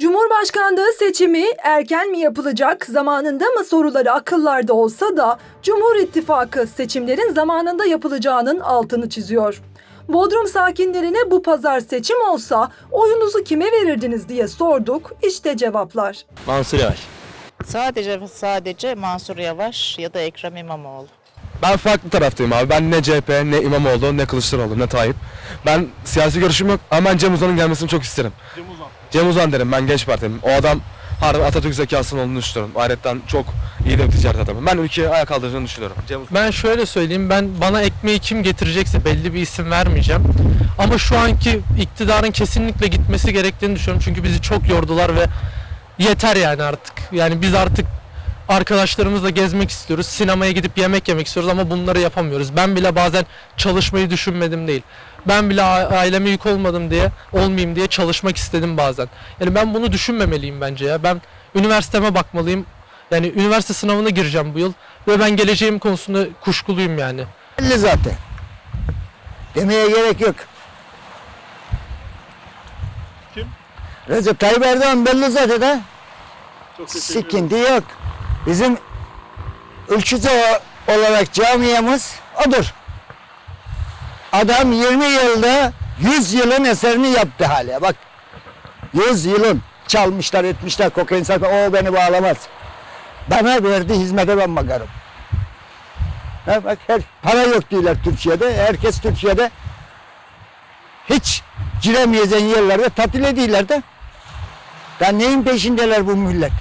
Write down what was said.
Cumhurbaşkanlığı seçimi erken mi yapılacak, zamanında mı soruları akıllarda olsa da Cumhur İttifakı seçimlerin zamanında yapılacağının altını çiziyor. Bodrum sakinlerine bu pazar seçim olsa oyunuzu kime verirdiniz diye sorduk. İşte cevaplar. Mansur Yavaş. Sadece sadece Mansur Yavaş ya da Ekrem İmamoğlu. Ben farklı taraftayım abi. Ben ne CHP, ne İmamoğlu, ne Kılıçdaroğlu, ne Tayyip. Ben siyasi görüşüm yok ama ben Cem Uzan'ın gelmesini çok isterim. Cem Uzan. Cem Uzan derim ben genç partiyim. O adam harbiden Atatürk zekasının olduğunu düşünüyorum. Ayrıca çok iyi de bir ticaret adamı. Ben ülkeye ayak kaldırdığını düşünüyorum. Cem Uzan. Ben şöyle söyleyeyim ben bana ekmeği kim getirecekse belli bir isim vermeyeceğim. Ama şu anki iktidarın kesinlikle gitmesi gerektiğini düşünüyorum. Çünkü bizi çok yordular ve yeter yani artık. Yani biz artık arkadaşlarımızla gezmek istiyoruz. Sinemaya gidip yemek yemek istiyoruz ama bunları yapamıyoruz. Ben bile bazen çalışmayı düşünmedim değil. Ben bile aileme yük olmadım diye, olmayayım diye çalışmak istedim bazen. Yani ben bunu düşünmemeliyim bence ya. Ben üniversiteme bakmalıyım. Yani üniversite sınavına gireceğim bu yıl ve ben geleceğim konusunda kuşkuluyum yani. Belli zaten. Demeye gerek yok. Kim? Recep Tayyip Erdoğan belli zaten ha. Sıkıntı yok. Bizim o- olarak camiyemiz odur. Adam 20 yılda 100 yılın eserini yaptı hala bak. 100 yılın çalmışlar etmişler kokain satma o beni bağlamaz. Bana verdi hizmete ben bakarım. Ha, bak her para yok diyorlar Türkiye'de. Herkes Türkiye'de hiç giremeyeceğin yerlerde tatil ediyorlar da. Ya neyin peşindeler bu millet?